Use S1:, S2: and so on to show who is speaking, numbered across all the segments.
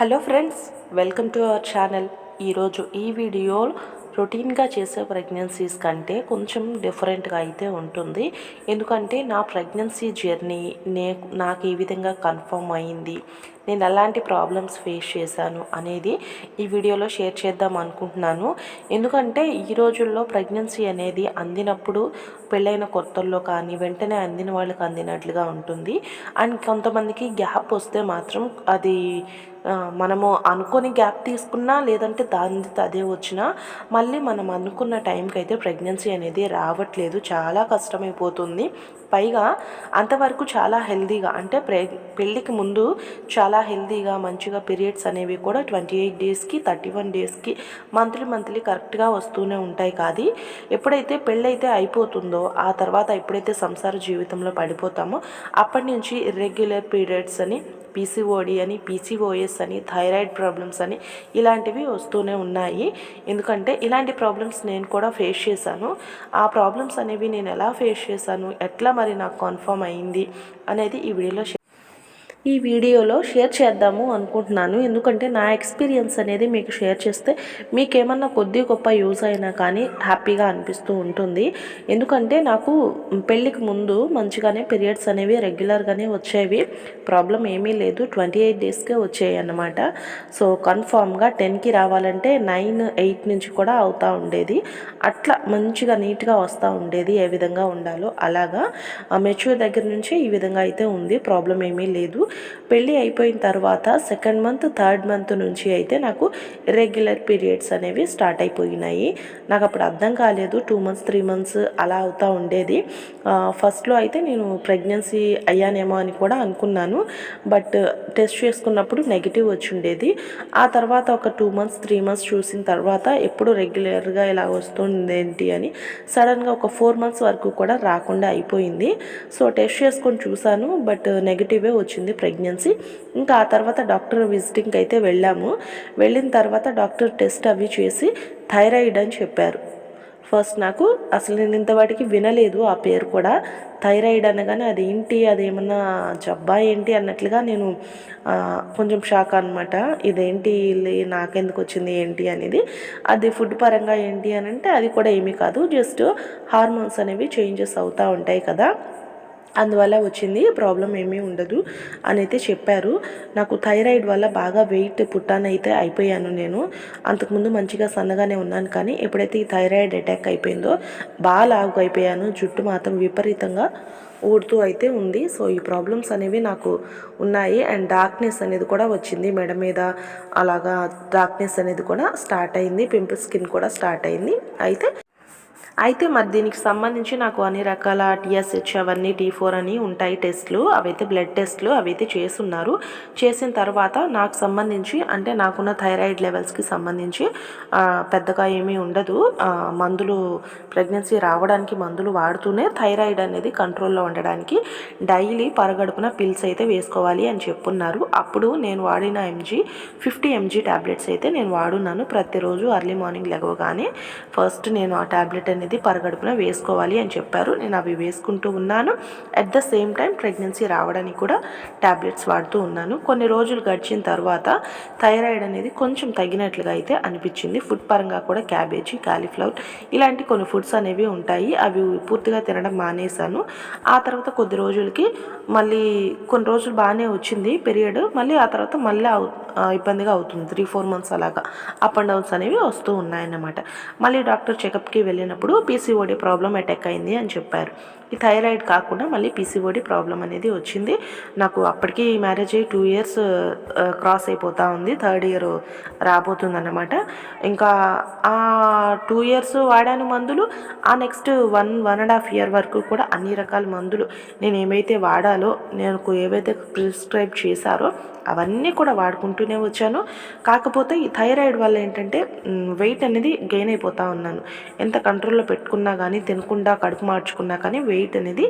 S1: Hello friends welcome to our channel. ఈరోజు ఈ video రొటీన్గా చేసే ప్రెగ్నెన్సీస్ కంటే కొంచెం డిఫరెంట్గా అయితే ఉంటుంది. ఎందుకంటే నా ప్రెగ్నెన్సీ జర్నీ నే నాకు ఈ విధంగా కన్ఫర్మ్ అయింది. నేను ఎలాంటి ప్రాబ్లమ్స్ ఫేస్ చేశాను అనేది ఈ వీడియోలో షేర్ చేద్దాం అనుకుంటున్నాను. ఎందుకంటే ఈ రోజుల్లో ప్రెగ్నెన్సీ అనేది అందినప్పుడు పెళ్ళైన కొత్తల్లో కానీ వెంటనే అందిన వాళ్ళకి అందినట్లుగా ఉంటుంది. అండ్ కొంతమందికి గ్యాప్ వస్తే మాత్రం అది మనము అనుకొని గ్యాప్ తీసుకున్నా లేదంటే దాని అదే వచ్చినా మళ్ళీ మనం అనుకున్న టైంకి అయితే ప్రెగ్నెన్సీ అనేది రావట్లేదు. చాలా కష్టమైపోతుంది. పైగా అంతవరకు చాలా హెల్దీగా అంటే ప్రె పెళ్ళికి ముందు చాలా హెల్దీగా మంచిగా పీరియడ్స్ అనేవి కూడా ట్వంటీ ఎయిట్ డేస్కి థర్టీ వన్ డేస్కి మంత్లీ మంత్లీ కరెక్ట్గా వస్తూనే ఉంటాయి కాదు. ఎప్పుడైతే పెళ్ళైతే అయిపోతుందో ఆ తర్వాత ఎప్పుడైతే సంసార జీవితంలో పడిపోతామో అప్పటి నుంచి ఇర్రెగ్యులర్ పీరియడ్స్ అని పీసీఓడి అని పీసీఓఎస్ అని థైరాయిడ్ ప్రాబ్లమ్స్ అని ఇలాంటివి వస్తూనే ఉన్నాయి. ఎందుకంటే ఇలాంటి ప్రాబ్లమ్స్ నేను కూడా ఫేస్ చేశాను. ఆ ప్రాబ్లమ్స్ అనేవి నేను ఎలా ఫేస్ చేశాను? ఎట్లా మరి నాకు కన్ఫర్మ్ అయింది? అనేది ఈ వీడియోలో ఈ వీడియోలో షేర్ చేద్దాము అనుకుంటున్నాను. ఎందుకంటే నా ఎక్స్పీరియన్స్ అనేది మీకు షేర్ చేస్తే మీకు ఏమన్నా కొద్ది గొప్ప యూజ్ అయినా కానీ హ్యాపీగా అనిపిస్తూ ఉంటుంది. ఎందుకంటే నాకు పెళ్ళికి ముందు మంచిగానే పీరియడ్స్ అనేవి రెగ్యులర్గానే వచ్చేవి. ప్రాబ్లం ఏమీ లేదు. ట్వంటీ ఎయిట్ డేస్కే వచ్చాయి అన్నమాట. సో కన్ఫామ్గా టెన్కి రావాలంటే నైన్ ఎయిట్ నుంచి కూడా అవుతూ ఉండేది. అట్లా మంచిగా నీట్గా వస్తూ ఉండేది ఏ విధంగా ఉండాలో అలాగా. ఆ మెచ్యూర్ దగ్గర నుంచి ఈ విధంగా అయితే ఉంది. ప్రాబ్లం ఏమీ లేదు. పెళ్ళి అయిపోయిన తర్వాత సెకండ్ మంత్ థర్డ్ మంత్ నుంచి అయితే నాకు రెగ్యులర్ పీరియడ్స్ అనేవి స్టార్ట్ అయిపోయినాయి. నాకు అప్పుడు అర్థం కాలేదు. టూ మంత్స్ త్రీ మంత్స్ అలా అవుతూ ఉండేది. ఫస్ట్లో అయితే నేను ప్రెగ్నెన్సీ అయ్యానేమో అని కూడా అనుకున్నాను. బట్ టెస్ట్ చేసుకున్నప్పుడు నెగిటివ్ వచ్చిండేది ఆ తర్వాత ఒక టూ మంత్స్ త్రీ మంత్స్ చూసిన తర్వాత ఎప్పుడు రెగ్యులర్గా ఇలా వస్తుంది ఏంటి అని సడన్గా ఒక ఫోర్ మంత్స్ వరకు కూడా రాకుండా అయిపోయింది. సో టెస్ట్ చేసుకొని చూశాను బట్ నెగిటివే వచ్చింది ప్రెగ్నెన్సీ. ఇంకా ఆ తర్వాత డాక్టర్ విజిటింగ్కి అయితే వెళ్ళాము. వెళ్ళిన తర్వాత డాక్టర్ టెస్ట్ అవి చేసి థైరాయిడ్ అని చెప్పారు. ఫస్ట్ నాకు అసలు నేను ఇంతవాటికి వినలేదు ఆ పేరు కూడా. థైరాయిడ్ అనగానే అది ఏంటి అదేమన్నా జబ్బా ఏంటి అన్నట్లుగా నేను కొంచెం షాక్ అనమాట ఇదేంటి లే నాకెందుకు వచ్చింది ఏంటి అనేది. అది ఫుడ్ పరంగా ఏంటి అని అంటే అది కూడా ఏమీ కాదు. జస్ట్ హార్మోన్స్ అనేవి చేంజెస్ అవుతూ ఉంటాయి కదా. అందువల్ల వచ్చింది ప్రాబ్లం ఏమీ ఉండదు అని అయితే చెప్పారు. నాకు థైరాయిడ్ వల్ల బాగా వెయిట్ పుట్టానైతే అయిపోయాను నేను. అంతకుముందు మంచిగా సన్నగానే ఉన్నాను కానీ ఎప్పుడైతే ఈ థైరాయిడ్ అటాక్ అయిపోయిందో బాగా లావు అయిపోయాను. జుట్టు మాత్రం విపరీతంగా ఊడుతూ అయితే ఉంది. సో ఈ ప్రాబ్లమ్స్ అనేవి నాకు ఉన్నాయి అండ్ డార్క్నెస్ అనేది కూడా వచ్చింది మెడ మీద. అలాగా డార్క్నెస్ అనేది కూడా స్టార్ట్ అయింది పింపుల్ స్కిన్ కూడా స్టార్ట్ అయింది. అయితే అయితే మరి దీనికి సంబంధించి నాకు అన్ని రకాల టీఎస్హెచ్ అవన్నీ టీ ఫోర్ అని ఉంటాయి టెస్ట్లు. అవైతే బ్లడ్ టెస్ట్లు అవైతే చేస్తున్నారు. చేసిన తర్వాత నాకు సంబంధించి అంటే నాకున్న థైరాయిడ్ లెవెల్స్కి సంబంధించి పెద్దగా ఏమీ ఉండదు. మందులు ప్రెగ్నెన్సీ రావడానికి మందులు వాడుతూనే థైరాయిడ్ అనేది కంట్రోల్లో ఉండడానికి డైలీ పరగడుపున పిల్స్ అయితే వేసుకోవాలి అని చెప్పున్నారు. అప్పుడు నేను వాడిన ఎంజీ ఫిఫ్టీ ఎంజీ ట్యాబ్లెట్స్ అయితే నేను వాడున్నాను. ప్రతిరోజు అర్లీ మార్నింగ్ లెగవగానే ఫస్ట్ నేను ఆ ట్యాబ్లెట్ అనేది పరగడుపున వేసుకోవాలి అని చెప్పారు. నేను అవి వేసుకుంటూ ఉన్నాను. At the same time pregnancy రావడానికి కూడా ట్యాబ్లెట్స్ వాడుతూ ఉన్నాను. కొన్ని రోజులు గడిచిన తర్వాత థైరాయిడ్ అనేది కొంచెం తగ్గినట్లుగా అయితే అనిపించింది. ఫుడ్ పరంగా కూడా క్యాబేజీ కాలీఫ్లవర్ ఇలాంటి కొన్ని ఫుడ్స్ అనేవి ఉంటాయి. అవి పూర్తిగా తినడం మానేశాను. ఆ తర్వాత కొద్ది రోజులకి మళ్ళీ కొన్ని రోజులు బాగానే వచ్చింది పీరియడ్ మళ్ళీ ఆ తర్వాత మళ్ళీ ఇబ్బందిగా అవుతుంది. త్రీ ఫోర్ మంత్స్ అలాగా అప్ అండ్ డౌన్స్ అనేవి వస్తూ ఉన్నాయన్నమాట. మళ్ళీ డాక్టర్ చెకప్కి వెళ్ళినప్పుడు పీసీఓడి ప్రాబ్లం అటాక్ అయింది అని చెప్పారు. ఈ థైరాయిడ్ కాకుండా మళ్ళీ పీసీఓడి ప్రాబ్లం అనేది వచ్చింది. నాకు అప్పటికి మ్యారేజ్ అయ్యి టూ ఇయర్స్ క్రాస్ అయిపోతూ ఉంది. థర్డ్ ఇయర్ రాబోతుందన్నమాట. ఇంకా ఆ టూ ఇయర్స్ వాడాను మందులు. ఆ next one one and half year వరకు కూడా అన్ని రకాల మందులు నేను ఏమైతే వాడాలో నాకు ఏవైతే ప్రిస్క్రైబ్ చేశారో అవన్నీ కూడా వాడుకుంటూనే వచ్చాను. కాకపోతే ఈ థైరాయిడ్ వల్ల ఏంటంటే వెయిట్ అనేది గెయిన్ అయిపోతూ ఉన్నాను. ఎంత కంట్రోల్లో పెట్టుకున్నా కానీ తినకుండా కడుపు మార్చుకున్నా కానీ వెయిట్ అనేది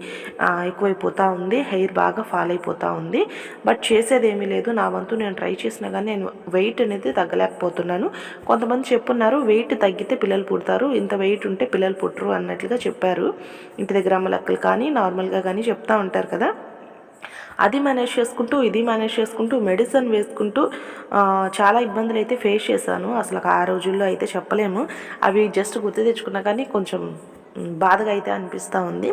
S1: ఎక్కువైపోతూ ఉంది. హెయిర్ బాగా ఫాల్ అయిపోతూ ఉంది. బట్ చేసేది ఏమీ లేదు. నా వంతు నేను ట్రై చేసినా కానీ నేను వెయిట్ అనేది తగ్గలేకపోతున్నాను. కొంతమంది చెప్పున్నారు వెయిట్ తగ్గితే పిల్లలు పుడతారు. ఇంత వెయిట్ ఉంటే పిల్లలు పుట్టరు అన్నట్లుగా చెప్పారు. ఇంటి దగ్గర అమ్మలక్కలు కానీ నార్మల్గా కానీ చెప్తూ ఉంటారు కదా. అది మేనేజ్ చేసుకుంటూ ఇది మేనేజ్ చేసుకుంటూ మెడిసిన్ వేసుకుంటూ చాలా ఇబ్బందులు అయితే ఫేస్ చేశాను. అసలు ఆ రోజుల్లో అయితే చెప్పలేము. అవి జస్ట్ గుర్తు తెచ్చుకున్నా కానీ కొంచెం బాధగా అయితే అనిపిస్తూ ఉంది.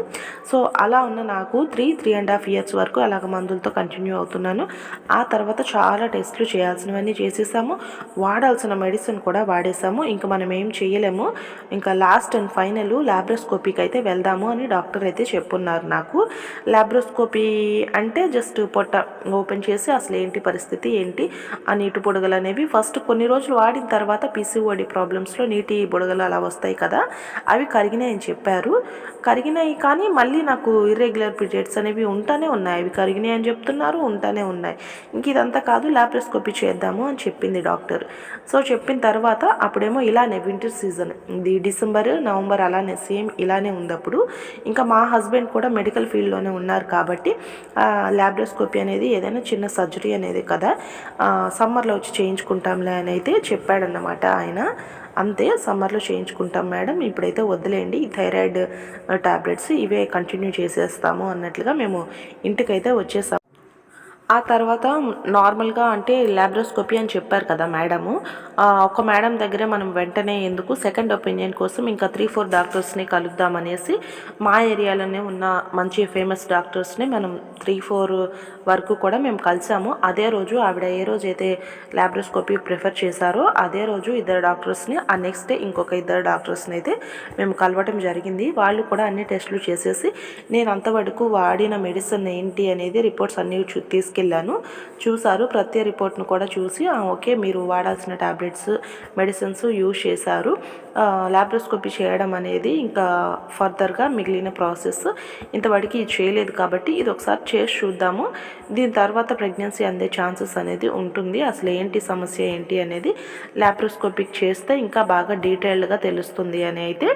S1: సో అలా ఉన్న నాకు three three and half years వరకు అలాగ మందులతో కంటిన్యూ అవుతున్నాను. ఆ తర్వాత చాలా టెస్టులు చేయాల్సినవన్నీ చేసేసాము. వాడాల్సిన మెడిసిన్ కూడా వాడేసాము. ఇంకా మనం ఏం చేయలేము. ఇంకా లాస్ట్ అండ్ ఫైనల్ ల్యాబ్రోస్కోపీకి అయితే వెళ్దాము అని డాక్టర్ అయితే చెప్పున్నారు నాకు. ల్యాబ్రోస్కోపీ అంటే జస్ట్ పొట్ట ఓపెన్ చేసి అసలు ఏంటి పరిస్థితి ఏంటి ఆ నీటి బుడగలు అనేవి ఫస్ట్ కొన్ని రోజులు వాడిన తర్వాత పీసీఓడి ప్రాబ్లమ్స్లో నీటి బుడగలు అలా వస్తాయి కదా అవి కరిగినాయి చెప్పారు. కరిగినాయి కానీ మళ్ళీ నాకు ఇర్రెగ్యులర్ పీరియడ్స్ అనేవి ఉంటానే ఉన్నాయి. అవి కరిగినాయి అని చెప్తున్నారు ఉంటానే ఉన్నాయి. ఇంక ఇదంతా కాదు ల్యాప్రోస్కోపీ చేద్దాము అని చెప్పింది డాక్టర్. సో చెప్పిన తర్వాత అప్పుడేమో ఇలానే వింటర్ సీజన్ ఇది డిసెంబర్ నవంబర్ అలానే సేమ్ ఇలానే ఉంది అప్పుడు ఇంకా మా హస్బెండ్ కూడా మెడికల్ ఫీల్డ్లోనే ఉన్నారు కాబట్టి ల్యాబ్రోస్కోపీ అనేది ఏదైనా చిన్న సర్జరీ అనేది కదా సమ్మర్లో వచ్చి చేయించుకుంటాంలే అని అయితే చెప్పాడన్నమాట ఆయన. అంతే సమ్మర్లో చేయించుకుంటాం మేడం. ఇప్పుడైతే వదిలేయండి. ఈ థైరాయిడ్ టాబ్లెట్స్ ఇవే కంటిన్యూ చేసేస్తాము అన్నట్లుగా మేము ఇంటికైతే వచ్చేసాం. ఆ తర్వాత నార్మల్గా అంటే ల్యాబ్రోస్కోపీ అని చెప్పారు కదా మేడము. ఒక మేడం దగ్గరే మనం వెంటనే ఎందుకు సెకండ్ ఒపీనియన్ కోసం ఇంకా త్రీ ఫోర్ డాక్టర్స్ని కలుద్దామనేసి మా ఏరియాలోనే ఉన్న మంచి ఫేమస్ డాక్టర్స్ని మనం త్రీ ఫోర్ వరకు కూడా మేము కలిసాము. అదే రోజు ఆవిడ ఏ రోజు అయితే ల్యాబ్రోస్కోపీ ప్రిఫర్ చేశారో అదే రోజు ఇద్దరు డాక్టర్స్ని ఆ నెక్స్ట్ డే ఇంకొక ఇద్దరు డాక్టర్స్ని అయితే మేము కలవటం జరిగింది. వాళ్ళు కూడా అన్ని టెస్టులు చేసేసి నేను అంతవరకు వాడిన మెడిసిన్ ఏంటి? అనేది రిపోర్ట్స్ అన్ని తీసుకు తీసుకెళ్ళాను చూశారు. ప్రతి రిపోర్ట్ను కూడా చూసి ఓకే మీరు వాడాల్సిన టాబ్లెట్స్ మెడిసిన్స్ యూజ్ చేశారు. ల్యాబ్రోస్కోపీ చేయడం అనేది ఇంకా ఫర్దర్గా మిగిలిన ప్రాసెస్. ఇంతవరకు ఇది చేయలేదు కాబట్టి ఇది ఒకసారి చేసి చూద్దాము. దీని తర్వాత ప్రెగ్నెన్సీ అందే ఛాన్సెస్ అనేది ఉంటుంది. అసలు ఏంటి సమస్య ఏంటి అనేది ల్యాప్రోస్కోపిక్ చేస్తే ఇంకా బాగా డీటెయిల్డ్గా తెలుస్తుంది అని అయితే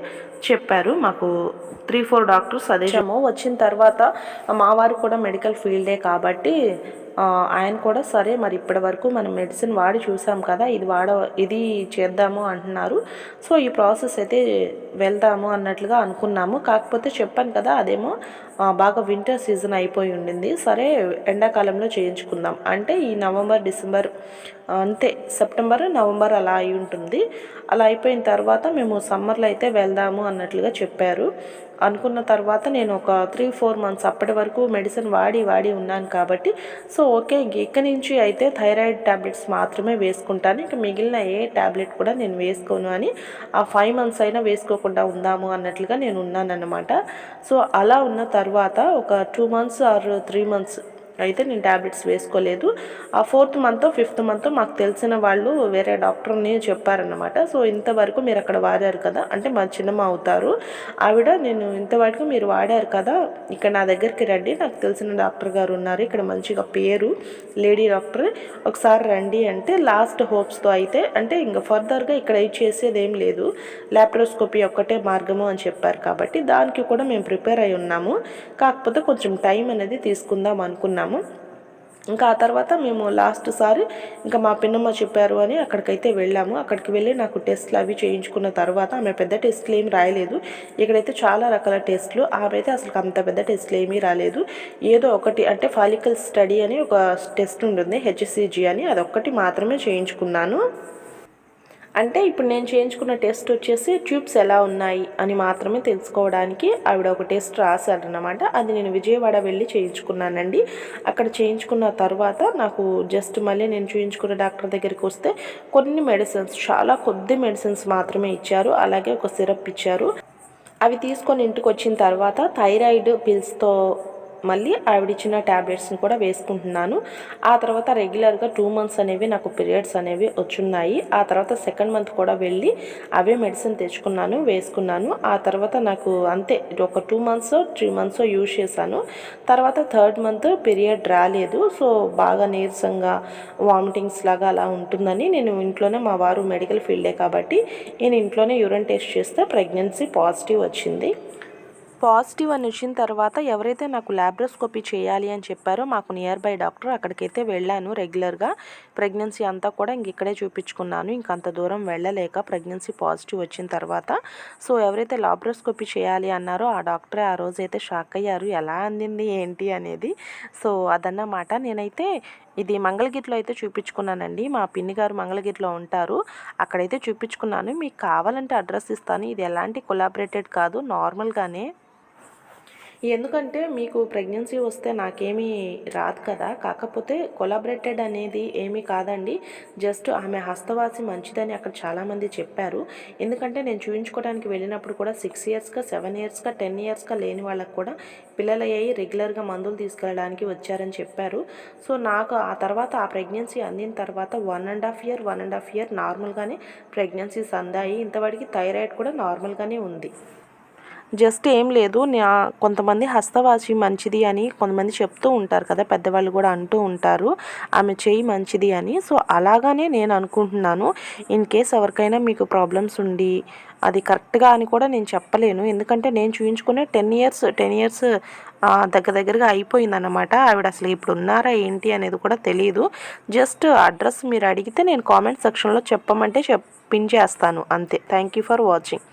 S1: చెప్పారు. మాకు త్రీ ఫోర్ డాక్టర్స్ అదే వచ్చిన తర్వాత మా వారు కూడా మెడికల్ ఫీల్డే కాబట్టి Yes. ఆయన కూడా సరే మరి ఇప్పటి వరకు మనం మెడిసిన్ వాడి చూసాం కదా ఇది వాడ ఇది చేద్దాము అంటున్నారు. సో ఈ ప్రాసెస్ అయితే వెళ్దాము అన్నట్లుగా అనుకున్నాము. కాకపోతే చెప్పాను కదా అదేమో బాగా వింటర్ సీజన్ అయిపోయి ఉండింది. సరే ఎండాకాలంలో చేయించుకుందాం. అంటే ఈ నవంబర్ డిసెంబర్ అంతే సెప్టెంబర్ నవంబర్ అలా అయి ఉంటుంది. అలా అయిపోయిన తర్వాత మేము సమ్మర్లో అయితే వెళ్దాము అన్నట్లుగా చెప్పారు. అనుకున్న తర్వాత నేను ఒక త్రీ ఫోర్ మంత్స్ అప్పటి వరకు మెడిసిన్ వాడి వాడి ఉన్నాను కాబట్టి సో సో ఓకే ఇంక నుంచి అయితే థైరాయిడ్ ట్యాబ్లెట్స్ మాత్రమే వేసుకుంటాను. ఇంకా మిగిలిన ఏ ట్యాబ్లెట్ కూడా నేను వేసుకోను అని ఆ ఫైవ్ మంత్స్ అయినా వేసుకోకుండా ఉందాము అన్నట్లుగా నేను ఉన్నానన్నమాట. సో అలా ఉన్న తర్వాత ఒక two months or three months అయితే నేను ట్యాబ్లెట్స్ వేసుకోలేదు. ఆ ఫోర్త్ మంత్ ఫిఫ్త్ మంత్ మాకు తెలిసిన వాళ్ళు వేరే డాక్టర్ని చెప్పారన్నమాట. సో ఇంతవరకు మీరు అక్కడ వాడారు కదా? అంటే మా చిన్నమ్మ అవుతారు. ఆవిడ నేను ఇంతవరకు మీరు వాడారు కదా? ఇక్కడ నా దగ్గరికి రండి. నాకు తెలిసిన డాక్టర్ గారు ఉన్నారు. ఇక్కడ మంచిగా పేరు లేడీ డాక్టర్. ఒకసారి రండి అంటే లాస్ట్ హోప్స్తో అయితే అంటే ఇంకా ఫర్దర్గా ఇక్కడ ఇది చేసేది ఏం లేదు. ల్యాప్రోస్కోపీ ఒక్కటే మార్గము అని చెప్పారు కాబట్టి దానికి కూడా మేము ప్రిపేర్ అయి ఉన్నాము. కాకపోతే కొంచెం టైం అనేది తీసుకుందాం అనుకున్నాము. ఇంకా ఆ తర్వాత మేము లాస్ట్ సారి ఇంకా మా పిన్నమ్మ చెప్పారు అని అక్కడికైతే వెళ్ళాము. అక్కడికి వెళ్ళి నాకు టెస్ట్లు అవి చేయించుకున్న తర్వాత ఆమె పెద్ద టెస్ట్లు ఏమి రాయలేదు. ఇక్కడైతే చాలా రకాల టెస్ట్లు. ఆమె అయితే అసలు అంత పెద్ద టెస్ట్లు ఏమీ రాలేదు. ఏదో ఒకటి అంటే ఫాలికల్ స్టడీ అని ఒక టెస్ట్ ఉంటుంది హెచ్సిజి అని. అదొక్కటి మాత్రమే చేయించుకున్నాను. అంటే ఇప్పుడు నేను చేయించుకున్న టెస్ట్ వచ్చేసి ట్యూబ్స్ ఎలా ఉన్నాయి అని మాత్రమే తెలుసుకోవడానికి ఆవిడ ఒక టెస్ట్ రాశారనమాట అది నేను విజయవాడ వెళ్ళి చేయించుకున్నానండి. అక్కడ చేయించుకున్న తర్వాత నాకు జస్ట్ మళ్ళీ నేను చూయించుకున్న డాక్టర్ దగ్గరికి వస్తే కొన్ని మెడిసిన్స్ చాలా కొద్ది మెడిసిన్స్ మాత్రమే ఇచ్చారు. అలాగే ఒక సిరప్ ఇచ్చారు. అవి తీసుకొని ఇంటికి వచ్చిన తర్వాత థైరాయిడ్ పిల్స్తో మళ్ళీ ఆవిడిచ్చిన ట్యాబ్లెట్స్ని కూడా వేసుకుంటున్నాను. ఆ తర్వాత రెగ్యులర్గా టూ మంత్స్ అనేవి నాకు పీరియడ్స్ అనేవి వచ్చున్నాయి. ఆ తర్వాత సెకండ్ మంత్ కూడా వెళ్ళి అవే మెడిసిన్ తెచ్చుకున్నాను వేసుకున్నాను. ఆ తర్వాత నాకు అంతే ఒక two months three months use చేశాను. తర్వాత థర్డ్ మంత్ పీరియడ్ రాలేదు. సో బాగా నీరసంగా వామిటింగ్స్ లాగా అలా ఉంటుందని నేను ఇంట్లోనే మా వారు మెడికల్ ఫీల్డే కాబట్టి నేను ఇంట్లోనే యూరిన్ టెస్ట్ చేస్తే ప్రెగ్నెన్సీ పాజిటివ్ వచ్చింది. పాజిటివ్ అని వచ్చిన తర్వాత ఎవరైతే నాకు ల్యాబ్రోస్కోపీ చేయాలి అని చెప్పారో మాకు నియర్ బై డాక్టర్ అక్కడికైతే వెళ్ళాను రెగ్యులర్గా ప్రెగ్నెన్సీ అంతా కూడా ఇంక ఇక్కడే చూపించుకున్నాను. ఇంక అంత దూరం వెళ్ళలేక ప్రెగ్నెన్సీ పాజిటివ్ వచ్చిన తర్వాత. సో ఎవరైతే లాబ్రోస్కోపీ చేయాలి అన్నారో ఆ డాక్టరే ఆ రోజు అయితే షాక్ అయ్యారు. ఎలా అందింది ఏంటి అనేది. సో అదన్నమాట. నేనైతే ఇది మంగళగిరిలో అయితే చూపించుకున్నానండి. మా పిన్ని గారు మంగళగిరిలో ఉంటారు. అక్కడైతే చూపించుకున్నాను. మీకు కావాలంటే అడ్రస్ ఇస్తాను. ఇది ఎలాంటి కొలాబరేటెడ్ కాదు. నార్మల్గానే ఎందుకంటే మీకు ప్రెగ్నెన్సీ వస్తే నాకేమీ రాదు కదా. కాకపోతే కొలాబరేటెడ్ అనేది ఏమీ కాదండి. జస్ట్ ఆమె హస్తవాసి మంచిదని అక్కడ చాలామంది చెప్పారు. ఎందుకంటే నేను చూపించుకోవడానికి వెళ్ళినప్పుడు కూడా సిక్స్ ఇయర్స్గా సెవెన్ ఇయర్స్గా టెన్ ఇయర్స్గా లేని వాళ్ళకు కూడా పిల్లలు అయ్యి రెగ్యులర్గా మందులు తీసుకెళ్ళడానికి వచ్చారని చెప్పారు. సో నాకు ఆ తర్వాత ఆ ప్రెగ్నెన్సీ అందిన తర్వాత one and half year one and half year నార్మల్గానే ప్రెగ్నెన్సీస్ అందాయి. ఇంతవరకు థైరాయిడ్ కూడా నార్మల్గానే ఉంది. జస్ట్ ఏం లేదు నా కొంతమంది హస్తవాసి మంచిది అని కొంతమంది చెప్తూ ఉంటారు కదా పెద్దవాళ్ళు కూడా అంటూ ఉంటారు ఆమె చేయి మంచిది అని. సో అలాగానే నేను అనుకుంటున్నాను. ఇన్ కేస్ ఎవరికైనా మీకు ప్రాబ్లమ్స్ ఉండి అది కరెక్ట్గా అని కూడా నేను చెప్పలేను. ఎందుకంటే నేను చూపించుకునే టెన్ ఇయర్స్ టెన్ ఇయర్స్ దగ్గర దగ్గరగా అయిపోయిందన్నమాట. ఆవిడ అసలు ఇప్పుడు ఉన్నారా ఏంటి అనేది కూడా తెలియదు జస్ట్ అడ్రస్ మీరు అడిగితే నేను కామెంట్ సెక్షన్లో చెప్పమంటే చెప్ పిన్ చేస్తాను. అంతే. Thank you for watching.